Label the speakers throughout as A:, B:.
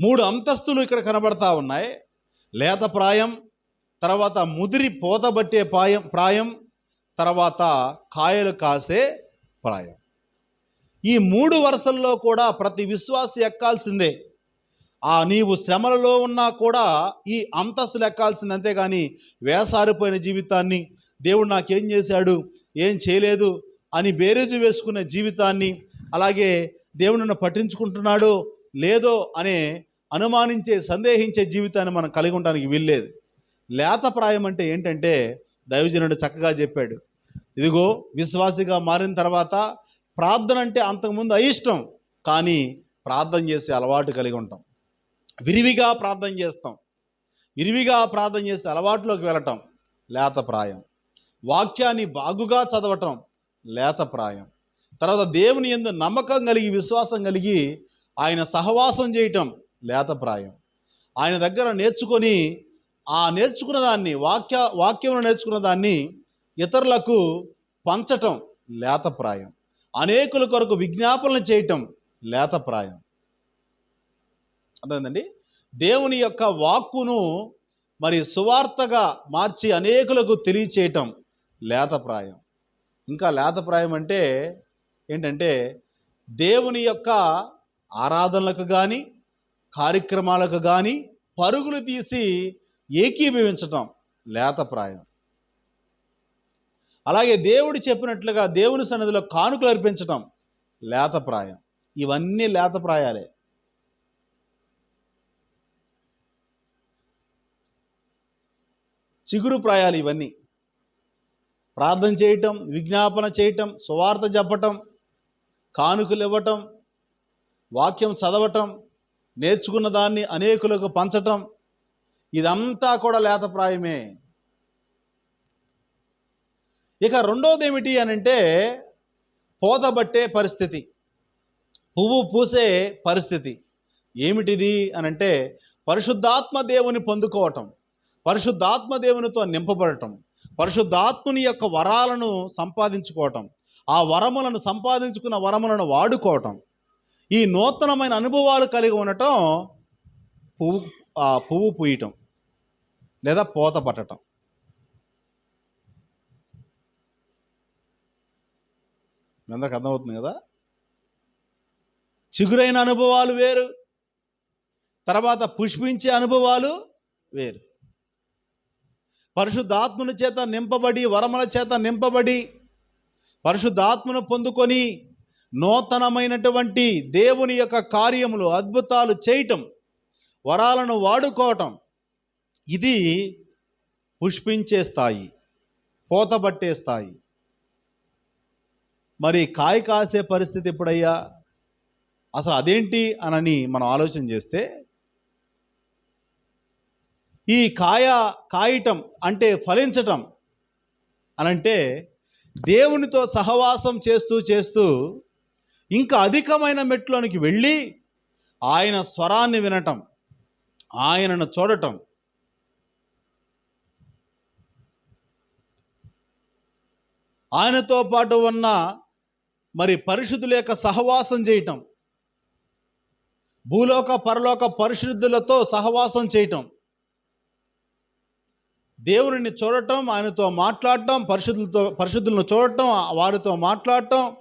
A: మూడు అంతస్తులు ఇక్కడ కనబడతా ఉన్నాయి. లేత ప్రాయం తర్వాత ముదిరి పోతబట్టే ప్రాయం ప్రాయం తర్వాత కాయలు కాసే ప్రాయం. ఈ మూడు వరుసల్లో కూడా ప్రతి విశ్వాసి ఎక్కాల్సిందే. ఆ నీవు శ్రమలలో ఉన్నా కూడా ఈ అంతస్తులు ఎక్కాల్సింది అంతేగాని వేసారిపోయిన జీవితాన్ని దేవుడు నాకేం చేశాడు ఏం చేయలేదు అని బేరేజు వేసుకునే జీవితాన్ని అలాగే దేవుడు నన్ను పట్టించుకుంటున్నాడో లేదో అనే అనుమానించే సందేహించే జీవితాన్ని మనం కలిగి ఉండడానికి వీల్లేదు. లేత ప్రాయం అంటే ఏంటంటే దైవజనుడు చక్కగా చెప్పాడు. ఇదిగో విశ్వాసిగా మారిన తర్వాత ప్రార్థన అంటే అంతకుముందు అయిష్టం కానీ ప్రార్థన చేసే అలవాటు కలిగి ఉంటాం. విరివిగా ప్రార్థన చేస్తాం. విరివిగా ప్రార్థన చేసే అలవాటులోకి వెళ్ళటం లేత ప్రాయం. వాక్యాన్ని బాగుగా చదవటం లేత ప్రాయం. తర్వాత దేవుని ఎందు నమ్మకం కలిగి విశ్వాసం కలిగి ఆయన సహవాసం చేయటం లేతప్రాయం ఆయన దగ్గర నేర్చుకొని ఆ నేర్చుకున్న దాన్ని వాక్య వాక్యంలో నేర్చుకున్న దాన్ని ఇతరులకు పంచటం లేతప్రాయం అనేకుల కొరకు విజ్ఞాపనలు చేయటం లేతప్రాయం అర్థమైందండి? దేవుని యొక్క వాక్కును మరి సువార్తగా మార్చి అనేకులకు తెలియచేయటం లేతప్రాయం ఇంకా లేతప్రాయం అంటే ఏంటంటే దేవుని యొక్క ఆరాధనలకు కానీ కార్యక్రమాలకు కానీ పరుగులు తీసి ఏకీభవించటం లేత ప్రాయం. అలాగే దేవుడు చెప్పినట్లుగా దేవుని సన్నిధిలో కానుకలు అర్పించటం లేత ప్రాయం. ఇవన్నీ లేత ప్రాయాలే. చిగురు ప్రాయాలు ఇవన్నీ. ప్రార్థన చేయటం విజ్ఞాపన చేయటం సువార్త చెప్పటం కానుకలు ఇవ్వటం వాక్యం చదవటం నేర్చుకున్న దాన్ని అనేకులకు పంచటం ఇదంతా కూడా లేతప్రాయమే ఇక రెండోది ఏమిటి అని అంటే పోతబట్టే పరిస్థితి. పువ్వు పూసే పరిస్థితి. ఏమిటిది అనంటే పరిశుద్ధాత్మ దేవుని పొందుకోవటం పరిశుద్ధాత్మ దేవునితో నింపబడటం పరిశుద్ధాత్ముని యొక్క వరాలను సంపాదించుకోవటం ఆ వరములను సంపాదించుకున్న వరములను వాడుకోవటం. ఈ నూతనమైన అనుభవాలు కలిగి ఉండటం పువ్వు పువ్వు పూయటం లేదా పోత పట్టటం. అందరికి అర్థమవుతుంది కదా? చిగురైన అనుభవాలు వేరు తర్వాత పుష్పించే అనుభవాలు వేరు. పరిశుద్ధాత్మను చేత నింపబడి వరముల చేత నింపబడి పరిశుద్ధాత్మను పొందుకొని నూతనమైనటువంటి దేవుని యొక్క కార్యములు అద్భుతాలు చేయటం వరాలను వాడుకోవటం ఇది పుష్పించే స్థాయి పోతబట్టే స్థాయి. మరి కాయ కాసే పరిస్థితి ఎప్పుడయ్యా? అసలు అదేంటి అనని మనం ఆలోచన చేస్తే ఈ కాయ కాయటం అంటే ఫలించటం అనంటే దేవునితో సహవాసం చేస్తూ చేస్తూ ఇంకా అధికమైన మెట్లోనికి వెళ్ళి ఆయన స్వరాన్ని వినటం ఆయనను చూడటం. ఆయనతో పాటు ఉన్న మరి పరిశుద్ధుల యొక్క సహవాసం చేయటం భూలోక పరలోక పరిశుద్ధులతో సహవాసం చేయటం. దేవుని చూడటం ఆయనతో మాట్లాడటం పరిశుద్ధులతో పరిశుద్ధులను చూడటం వారితో మాట్లాడటం.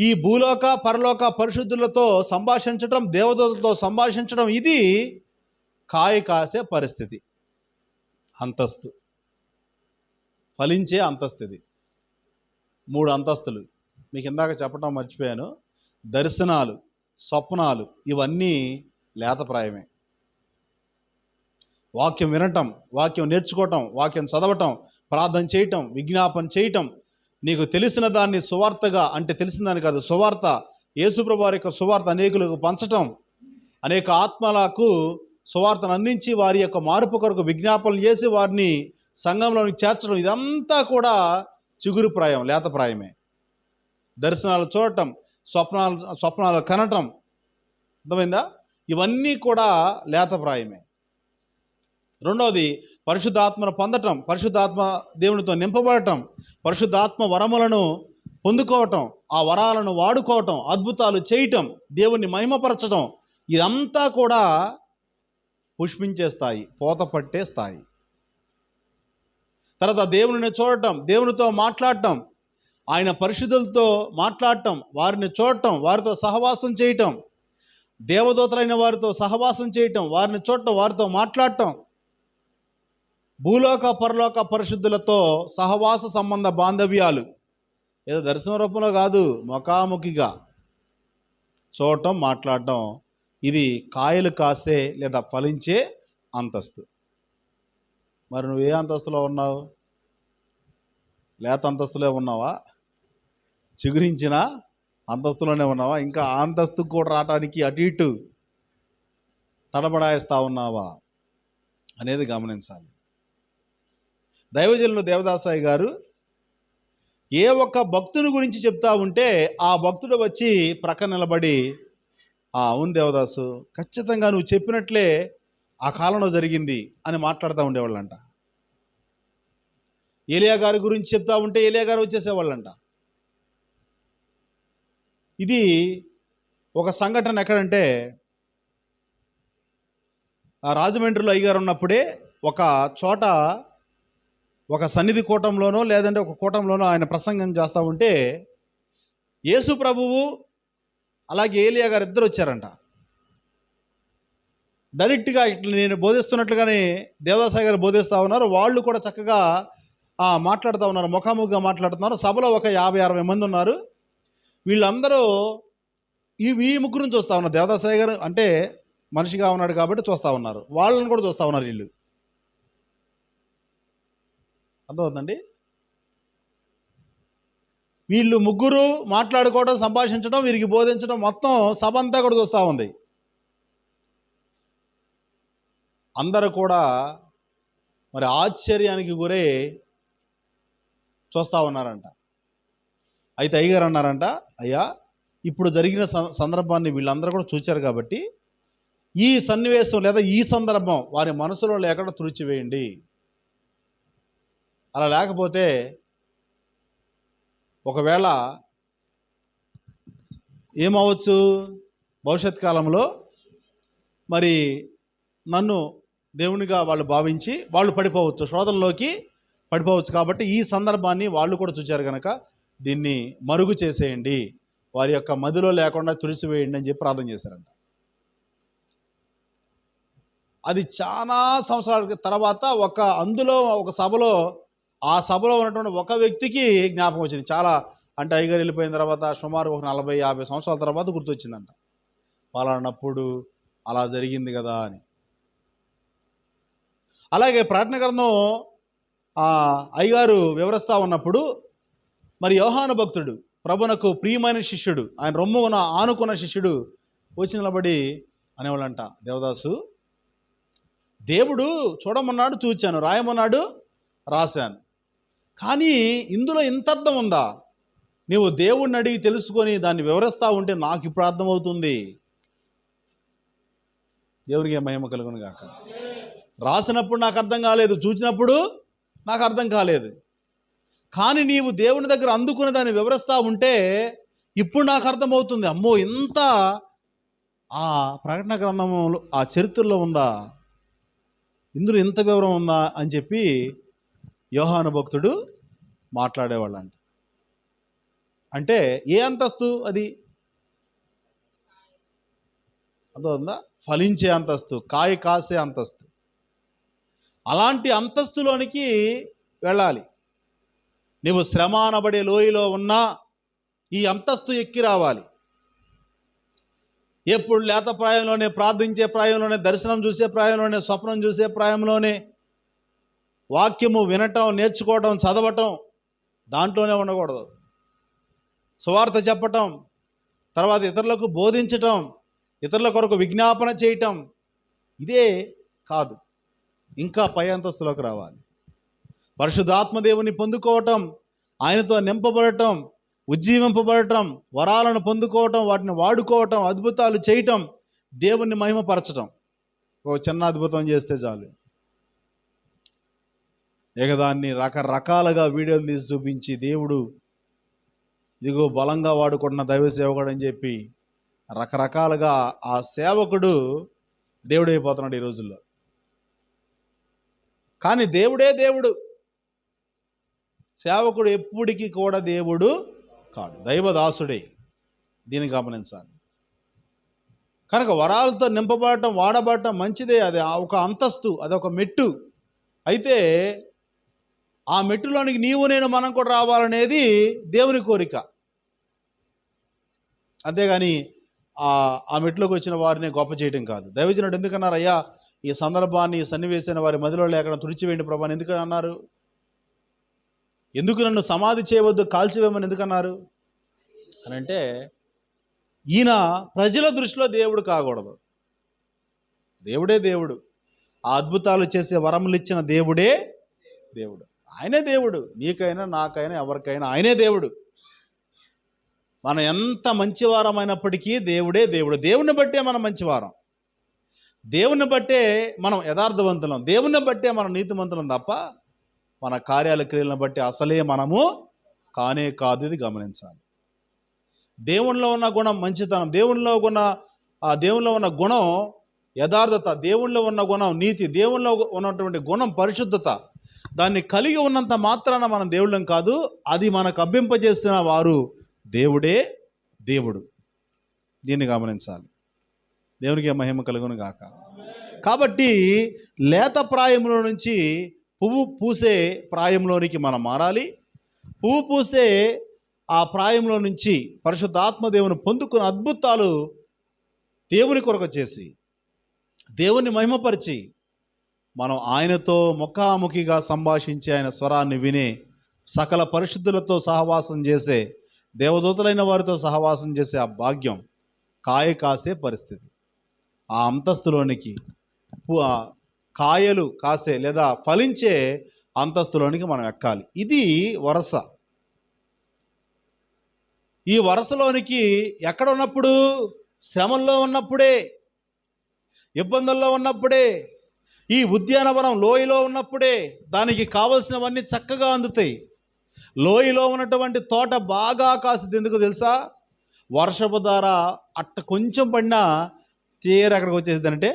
A: ఈ భూలోక పరలోక పరిశుద్ధులతో సంభాషించటం దేవదూతలతో సంభాషించడం ఇది కాయ కాసే పరిస్థితి. అంతస్తు. ఫలించే అంతస్తు ఇది మూడు అంతస్తులు. మీకు ఇందాక చెప్పడం మర్చిపోయాను. దర్శనాలు స్వప్నాలు ఇవన్నీ లేతప్రాయమే. వాక్యం వినటం వాక్యం నేర్చుకోవటం వాక్యం చదవటం ప్రార్థన చేయటం విజ్ఞాపన చేయటం నీకు తెలిసిన దాన్ని సువార్తగా అంటే తెలిసిన దాన్ని కాదు సువార్త యేసుప్రభు యొక్క సువార్త అనేకులకు పంచటం అనేక ఆత్మలకు సువార్తను అందించి వారి యొక్క మార్పు కొరకు విజ్ఞాపనలు చేసి వారిని సంఘంలోనికి చేర్చడం ఇదంతా కూడా చిగురుప్రాయం లేతప్రాయమే దర్శనాలు చూడటం స్వప్నాలు స్వప్నాలు కనటం అర్థమైందా? ఇవన్నీ కూడా లేతప్రాయమే రెండవది పరిశుద్ధాత్మను పొందటం పరిశుద్ధాత్మ దేవునితో నింపబడటం పరిశుద్ధాత్మ వరములను పొందుకోవటం ఆ వరాలను వాడుకోవటం అద్భుతాలు చేయటం దేవుణ్ణి మహిమపరచడం ఇదంతా కూడా పుష్పించే స్థాయి పోత పట్టే స్థాయి. తర్వాత దేవుని చూడటం దేవునితో మాట్లాడటం ఆయన పరిశుద్ధులతో మాట్లాడటం వారిని చూడటం వారితో సహవాసం చేయటం దేవదూతలైన వారితో సహవాసం చేయటం వారిని చూడటం వారితో మాట్లాడటం భూలోక పరలోక పరిశుద్ధులతో సహవాస సంబంధ బాంధవ్యాలు. ఏదో దర్శన రూపంలో కాదు ముఖాముఖిగా చూడటం మాట్లాడటం. ఇది కాయలు కాసే లేదా ఫలించే అంతస్తు. మరి నువ్వు ఏ అంతస్తులో ఉన్నావు? లేత అంతస్తులో ఉన్నావా? చిగురించిన అంతస్తులోనే ఉన్నావా? ఇంకా ఆ అంతస్తు కూడా రావడానికి అటు ఇటు తడబడాయిస్తా ఉన్నావా? అనేది గమనించాలి. దైవజనులు దేవదాసాయి గారు ఏ ఒక్క భక్తుని గురించి చెప్తా ఉంటే ఆ భక్తుడు వచ్చి ప్రక్క నిలబడి "ఆ, అవును దేవదాసు ఖచ్చితంగా నువ్వు చెప్పినట్లే ఆ కాలంలో జరిగింది అని మాట్లాడుతూ ఉండేవాళ్ళంట. ఏలియా గారి గురించి చెప్తా ఉంటే ఏలియా గారు వచ్చేసేవాళ్ళంట. ఇది ఒక సంఘటన ఎక్కడంటే ఆ రాజమండ్రిలో అయ్యగారు ఉన్నప్పుడే ఒక చోట ఒక సన్నిధి కూటంలోనో లేదంటే ఒక కూటంలోనో ఆయన ప్రసంగం చేస్తూ ఉంటే యేసు ప్రభువు అలాగే ఏలియా గారు ఇద్దరు వచ్చారంట. డైరెక్ట్గా ఇట్లా నేను బోధిస్తున్నట్లుగానే దేవదాసాయి గారు బోధిస్తూ ఉన్నారు. వాళ్ళు కూడా చక్కగా మాట్లాడుతూ ఉన్నారు. ముఖాముఖిగా మాట్లాడుతున్నారు. సభలో ఒక యాభై అరవై మంది ఉన్నారు. వీళ్ళందరూ ఈ ఈ ముగ్గురు చూస్తూ ఉన్నారు. దేవదాసాయి గారు అంటే మనిషిగా ఉన్నాడు కాబట్టి చూస్తూ ఉన్నారు. వాళ్ళని కూడా చూస్తూ ఉన్నారు వీళ్ళు. అర్థమవుతుందండి? వీళ్ళు ముగ్గురు మాట్లాడుకోవడం సంభాషించడం వీరికి బోధించడం మొత్తం సభ అంతా కూడా చూస్తూ ఉంది. అందరూ కూడా మరి ఆశ్చర్యానికి గురై చూస్తూ ఉన్నారంట. అయితే అయ్యగారు అన్నారంట అయ్యా ఇప్పుడు జరిగిన సందర్భాన్ని వీళ్ళందరూ కూడా చూచారు కాబట్టి ఈ సన్నివేశం లేదా ఈ సందర్భం వారి మనసులో లేకుండా తుడిచివేయండి. అలా లేకపోతే ఒకవేళ ఏమవచ్చు భవిష్యత్ కాలంలో? మరి నన్ను దేవునిగా వాళ్ళు భావించి వాళ్ళు పడిపోవచ్చు శోధనలోకి పడిపోవచ్చు కాబట్టి ఈ సందర్భాన్ని వాళ్ళు కూడా చూచారు కనుక దీన్ని మరుగు చేసేయండి. వారి యొక్క మదిలో లేకుండా తుడిసివేయండి అని చెప్పి ప్రార్థన చేశారంట. అది చాలా సంవత్సరాల తర్వాత ఒక అందులో ఒక సభలో ఆ సభలో ఉన్నటువంటి ఒక వ్యక్తికి జ్ఞాపకం వచ్చింది. చాలా అంటే ఐగారు వెళ్ళిపోయిన తర్వాత సుమారు ఒక నలభై యాభై సంవత్సరాల తర్వాత గుర్తొచ్చిందంట. పలానప్పుడు అలా జరిగింది కదా అని. అలాగే ప్రార్థన గ్రంథం అయ్యగారు వివరిస్తూ ఉన్నప్పుడు మరి యోహాను భక్తుడు ప్రభునకు ప్రియమైన శిష్యుడు ఆయన రొమ్మున ఆనుకున్న శిష్యుడు వచ్చి నిలబడి అనేవాళ్ళంట దేవదాసు దేవుడు చూడమన్నాడు చూచాను రాయమన్నాడు రాశాను. కానీ ఇందులో ఇంత అర్థం ఉందా? నీవు దేవుణ్ణి అడిగి తెలుసుకొని దాన్ని వివరిస్తూ ఉంటే నాకు ఇప్పుడు అర్థమవుతుంది. దేవునికి మహిమ కలుగును గాక. రాసినప్పుడు నాకు అర్థం కాలేదు చూసినప్పుడు నాకు అర్థం కాలేదు. కానీ నీవు దేవుని దగ్గర అందుకుని దాన్ని వివరిస్తూ ఉంటే ఇప్పుడు నాకు అర్థమవుతుంది. అమ్మో ఇంత ఆ ప్రకటన గ్రంథంలో ఆ చరిత్రలో ఉందా? ఇందులో ఇంత వివరం ఉందా అని చెప్పి యోహాను భక్తుడు మాట్లాడేవాళ్ళంట. అంటే ఏ అంతస్తు అది? అర్థమవుతుందా? ఫలించే అంతస్తు కాయ కాసే అంతస్తు. అలాంటి అంతస్తులోనికి వెళ్ళాలి. నువ్వు శ్రమ అనబడే లోయలో ఉన్నా ఈ అంతస్తు ఎక్కి రావాలి. ఎప్పుడు లేత ప్రాయంలోనే ప్రార్థించే ప్రాయంలోనే దర్శనం చూసే ప్రాయంలోనే స్వప్నం చూసే ప్రాయంలోనే వాక్యము వినటం నేర్చుకోవటం చదవటం దాంట్లోనే ఉండకూడదు. సువార్త చెప్పటం తర్వాత ఇతరులకు బోధించటం ఇతరుల కొరకు విజ్ఞాపన చేయటం ఇదే కాదు. ఇంకా పై అంతస్తులోకి రావాలి. పరిశుద్ధాత్మదేవుని పొందుకోవటం ఆయనతో నింపబడటం ఉజ్జీవింపబడటం వరాలను పొందుకోవటం వాటిని వాడుకోవటం అద్భుతాలు చేయటం దేవుణ్ణి మహిమపరచటం. ఓ చిన్న అద్భుతం చేస్తే చాలు. ఎగదాన్ని రకరకాలుగా వీడియోలు తీసి చూపించి దేవుడు ఇదిగో బలంగా వాడుకుంటున్న దైవ సేవకుడు అని చెప్పి రకరకాలుగా ఆ సేవకుడు దేవుడు అయిపోతున్నాడు ఈ రోజుల్లో. కానీ దేవుడే దేవుడు. సేవకుడు ఎప్పటికీ కూడా దేవుడు కాడు. దైవదాసుడే. దీన్ని గమనించాలి. కనుక వరాలతో నింపబడటం వాడబడటం మంచిదే. అది ఒక అంతస్తు అదొక మెట్టు. అయితే ఆ మెట్టులోనికి నీవు నేను మనం కూడా రావాలనేది దేవుని కోరిక. అంతేగాని ఆ మెట్లోకి వచ్చిన వారిని గొప్ప చేయటం కాదు. దైవజనుడు ఎందుకన్నారయ్యా ఈ సందర్భాన్ని ఈ సన్నివేశాన్ని వారి మదిలో లేకుండా తుడిచివేయండి ప్రభాని ఎందుకు అన్నారు? ఎందుకు నన్ను సమాధి చేయవద్దు కాల్చివేయమని ఎందుకన్నారు అని అంటే ఈయన ప్రజల దృష్టిలో దేవుడు కాకూడదు. దేవుడే దేవుడు. ఆ అద్భుతాలు చేసే వరములు ఇచ్చిన దేవుడే దేవుడు. ఆయనే దేవుడు. నీకైనా నాకైనా ఎవరికైనా ఆయనే దేవుడు. మనం ఎంత మంచివారమైనప్పటికీ దేవుడే దేవుడు. దేవుని బట్టే మనం మంచివారం. దేవుని బట్టే మనం యథార్థవంతులం. దేవుని బట్టే మనం నీతిమంతులం తప్ప మన కార్యాల క్రియలను బట్టి అసలే మనము కానే కాదు ఇది గమనించాలి. దేవునిలో ఉన్న గుణం మంచితనం. దేవునిలో ఉన్న ఆ దేవునిలో ఉన్న గుణం యథార్థత. దేవునిలో ఉన్న గుణం నీతి. దేవునిలో ఉన్నటువంటి గుణం పరిశుద్ధత. దాన్ని కలిగి ఉన్నంత మాత్రాన మనం దేవుళ్ళం కాదు అది మనకు అబ్బింపజేసిన వారు దేవుడే దేవుడు. దీన్ని గమనించాలి. దేవునికి మహిమ కలుగును గాక. కాబట్టి లేత ప్రాయంలో నుంచి పువ్వు పూసే ప్రాయంలోనికి మనం మారాలి. పువ్వు పూసే ఆ ప్రాయంలో నుంచి పరిశుద్ధాత్మ దేవుని పొందుకున్న అద్భుతాలు దేవుని కొరకు చేసి దేవుని మహిమపరిచి మనం ఆయనతో ముఖాముఖిగా సంభాషించే ఆయన స్వరాన్ని విని సకల పరిశుద్ధులతో సహవాసం చేసే దేవదూతలైన వారితో సహవాసం చేసే ఆ భాగ్యం కాయ కాసే పరిస్థితి. ఆ అంతస్తులోనికి కాయలు కాసే లేదా ఫలించే అంతస్తులోనికి మనం ఎక్కాలి. ఇది వరస. ఈ వరసలోనికి ఎక్కడ ఉన్నప్పుడు శ్రమల్లో ఉన్నప్పుడే ఇబ్బందుల్లో ఉన్నప్పుడే ఈ ఉద్యానవనం లోయలో ఉన్నప్పుడే దానికి కావలసినవన్నీ చక్కగా అందుతాయి. లోయలో ఉన్నటువంటి తోట బాగా కాసింది. ఎందుకు తెలుసా? వర్షపు ధార అట్ట కొంచెం పడినా తీర అక్కడికి వచ్చేసింది అంటే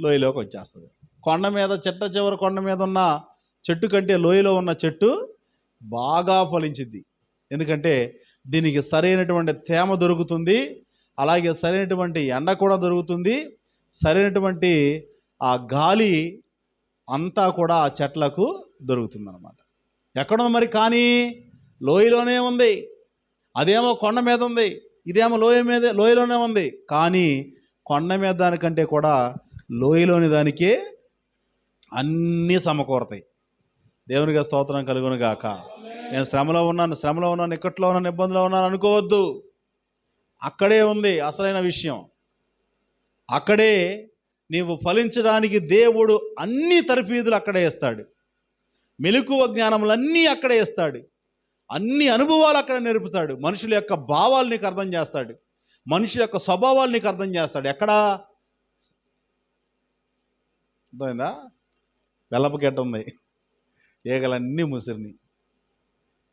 A: లోయలోకి వచ్చేస్తుంది. కొండ మీద చెట్ట చివరి కొండ మీద ఉన్న చెట్టు కంటే లోయలో ఉన్న చెట్టు బాగా ఫలించింది. ఎందుకంటే దీనికి సరైనటువంటి తేమ దొరుకుతుంది. అలాగే సరైనటువంటి ఎండ కూడా దొరుకుతుంది. సరైనటువంటి ఆ గాలి అంతా కూడా ఆ చెట్లకు దొరుకుతుందన్నమాట. ఎక్కడ మరి కానీ? లోయలోనే ఉంది. అదేమో కొండ మీద ఉంది. ఇదేమో లోయ మీద లోయలోనే ఉంది. కానీ కొండ మీద దానికంటే కూడా లోయలోని దానికే అన్నీ సమకూరతాయి. దేవునికి స్తోత్రం కలుగును గాక. నేను శ్రమలో ఉన్నాను శ్రమలో ఉన్నాను ఇక్కట్లో ఉన్నాను ఇబ్బందిలో ఉన్నాను అనుకోవద్దు. అక్కడే ఉంది అసలైన విషయం. అక్కడే నీవు ఫలించడానికి దేవుడు అన్ని తరఫీదులు అక్కడే ఇస్తాడు మెలకువ జ్ఞానములన్నీ అక్కడే ఇస్తాడు అన్ని అనుభవాలు అక్కడ నేర్పుతాడు. మనుషుల యొక్క భావాలు నీకు అర్థం చేస్తాడు. మనుషుల యొక్క స్వభావాలు నీకు అర్థం చేస్తాడు. ఎక్కడా? అర్థమైందా? వెలపగడ్డ ఉంది. ఏగలన్నీ ముసిరిని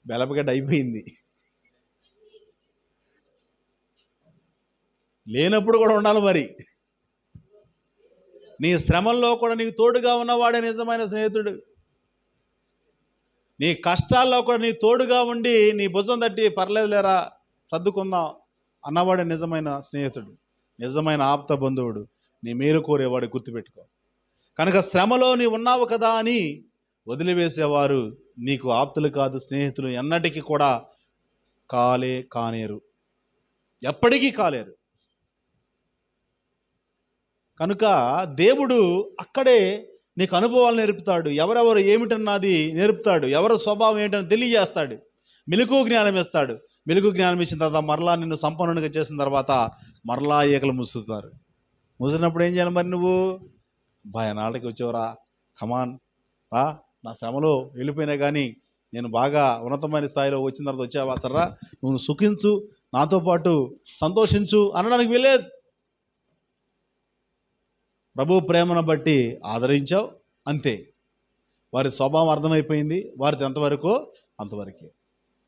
A: వెలపగడ్డ అయిపోయింది. లేనప్పుడు కూడా ఉండాలి మరి. నీ శ్రమంలో కూడా నీకు తోడుగా ఉన్నవాడే నిజమైన స్నేహితుడు. నీ కష్టాల్లో కూడా నీ తోడుగా ఉండి నీ భుజం తట్టి పర్లేదు లేరా సర్దుకుందాం అన్నవాడే నిజమైన స్నేహితుడు నిజమైన ఆప్త బంధువుడు. నీ మేలు కోరేవాడు గుర్తుపెట్టుకో. కనుక శ్రమలో నీ ఉన్నావు కదా అని వదిలివేసేవారు నీకు ఆప్తులు కాదు స్నేహితులు ఎన్నటికీ కూడా కాలే కానేరు. ఎప్పటికీ కాలేరు. కనుక దేవుడు అక్కడే నీకు అనుభవాలు నేర్పుతాడు. ఎవరెవరు ఏమిటన్నది నేర్పుతాడు. ఎవరి స్వభావం ఏంటని తెలియజేస్తాడు. మెలకు జ్ఞానం ఇస్తాడు. మెలకు జ్ఞానం ఇచ్చిన తర్వాత మరలా నిన్ను సంపన్నుడిగా చేసిన తర్వాత మరలా ఈకలు ముసుగుతారు ముసిరినప్పుడు ఏం చేయాలి మరి నువ్వు? భయనాళ్ళకి వచ్చేవరా? కమాన్ రా. నా శ్రమలో వెళ్ళిపోయినా కానీ నేను బాగా ఉన్నతమైన స్థాయిలో వచ్చిన తర్వాత వచ్చావా? సర్రా నువ్వు సుఖించు. నాతో పాటు సంతోషించు. అనడానికి వెళ్ళేది ప్రభు ప్రేమను బట్టి ఆదరించావు అంతే. వారి స్వభావం అర్థమైపోయింది వారిది ఎంతవరకు అంతవరకే.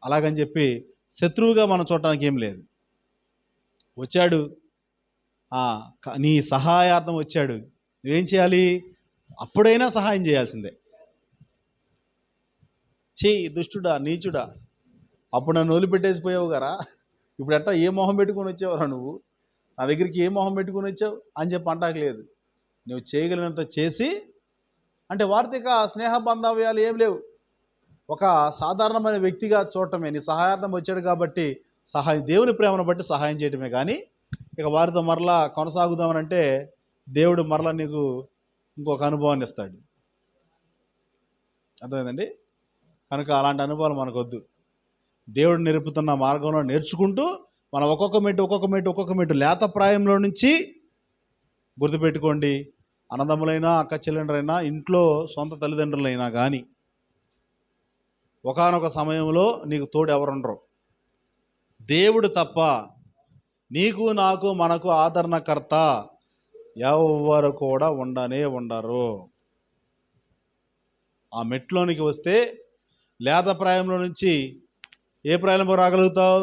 A: అలాగని చెప్పి శత్రువుగా మనం చూడటానికి ఏం లేదు. వచ్చాడు. నీ సహాయార్థం వచ్చాడు. నువ్వేం చేయాలి? అప్పుడైనా సహాయం చేయాల్సిందే. చే దుష్టుడా నీచుడా అప్పుడు నన్ను వదిలిపెట్టేసిపోయావు కదా ఇప్పుడు ఎట్టా ఏ మొహం పెట్టుకొని వచ్చావురా నువ్వు? నా దగ్గరికి ఏ మొహం పెట్టుకొని వచ్చావు? అని చెప్పి అంటాక లేదు. నువ్వు చేయగలిగినంత చేసి అంటే వార్తిక స్నేహ బాంధవ్యాలు ఏం లేవు. ఒక సాధారణమైన వ్యక్తిగా చూడటమే. నీ సహాయార్థం వచ్చాడు కాబట్టి సహాయం దేవుని ప్రేమను బట్టి సహాయం చేయటమే కానీ ఇక వారితో మరలా కొనసాగుదామనంటే దేవుడు మరలా నీకు ఇంకొక అనుభవాన్ని ఇస్తాడు. అర్థమైందండి? కనుక అలాంటి అనుభవాలు మనకొద్దు. దేవుడు నేర్పుతున్న మార్గంలో నేర్చుకుంటూ మనం ఒక్కొక్క మెట్టు ఒక్కొక్క మెట్టు ఒక్కొక్క మెట్టు లేత ప్రాయంలో నుంచి గుర్తుపెట్టుకోండి. అన్నదమ్ములైనా అక్క చెల్లెండ్రైనా ఇంట్లో సొంత తల్లిదండ్రులైనా కానీ ఒకానొక సమయంలో నీకు తోడు ఎవరుండరు దేవుడు తప్ప నీకు నాకు మనకు ఆదరణకర్త ఎవరు కూడా ఉండనే ఉండరు. ఆ మెట్లోనికి వస్తే లేత ప్రాయంలో నుంచి ఏ ప్రాయంలో రాగలుగుతావు?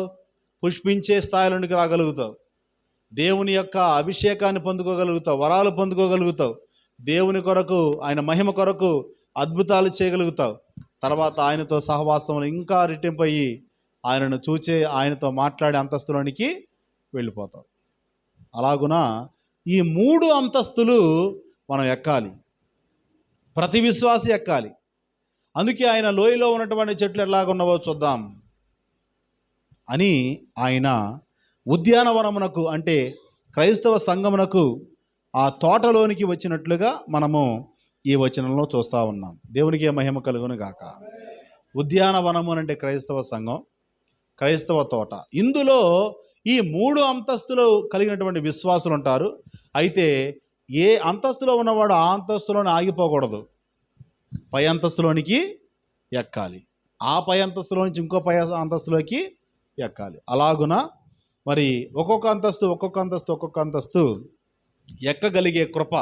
A: పుష్పించే స్థాయిలోనికి రాగలుగుతావు. దేవుని యొక్క అభిషేకాన్ని పొందుకోగలుగుతావు వరాలు పొందుకోగలుగుతావు. దేవుని కొరకు ఆయన మహిమ కొరకు అద్భుతాలు చేయగలుగుతావు. తర్వాత ఆయనతో సహవాసంలో ఇంకా రెట్టింపయ్యి ఆయనను చూచే ఆయనతో మాట్లాడే అంతస్తులోనికి వెళ్ళిపోతాం అలాగున ఈ మూడు అంతస్తులు మనం ఎక్కాలి. ప్రతి విశ్వాసి ఎక్కాలి. అందుకే ఆయన లోయలో ఉన్నటువంటి చెట్లు ఎలాగున్నవో చూద్దాం అని ఆయన ఉద్యానవనమునకు అంటే క్రైస్తవ సంఘమునకు ఆ తోటలోనికి వచ్చినట్లుగా మనము ఈ వచనంలో చూస్తూ ఉన్నాం. దేవునికి మహిమ కలుగును గాక. ఉద్యానవనము అంటే క్రైస్తవ సంఘం క్రైస్తవ తోట. ఇందులో ఈ మూడు అంతస్తులు కలిగినటువంటి విశ్వాసులు ఉంటారు. అయితే ఏ అంతస్తులో ఉన్నవాడు ఆ అంతస్తులోనే ఆగిపోకూడదు. పై అంతస్తులోనికి ఎక్కాలి. ఆ పై అంతస్తులో నుంచి ఇంకో పై అంతస్తులోకి ఎక్కాలి. అలాగున మరి ఒక్కొక్క అంతస్తు ఒక్కొక్క అంతస్తు ఒక్కొక్క అంతస్తు ఎక్కగలిగే కృప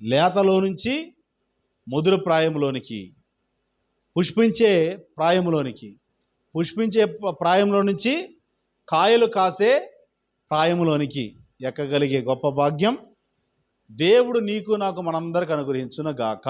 A: లేతలో నుంచి ముదురు ప్రాయంలోనికి పుష్పించే ప్రాయంలోనికి పుష్పించే ప్రాయంలో నుంచి కాయలు కాసే ప్రాయంలోనికి ఎక్కగలిగే గొప్ప భాగ్యం దేవుడు నీకు నాకు మనందరికి అనుగ్రహించునగాక.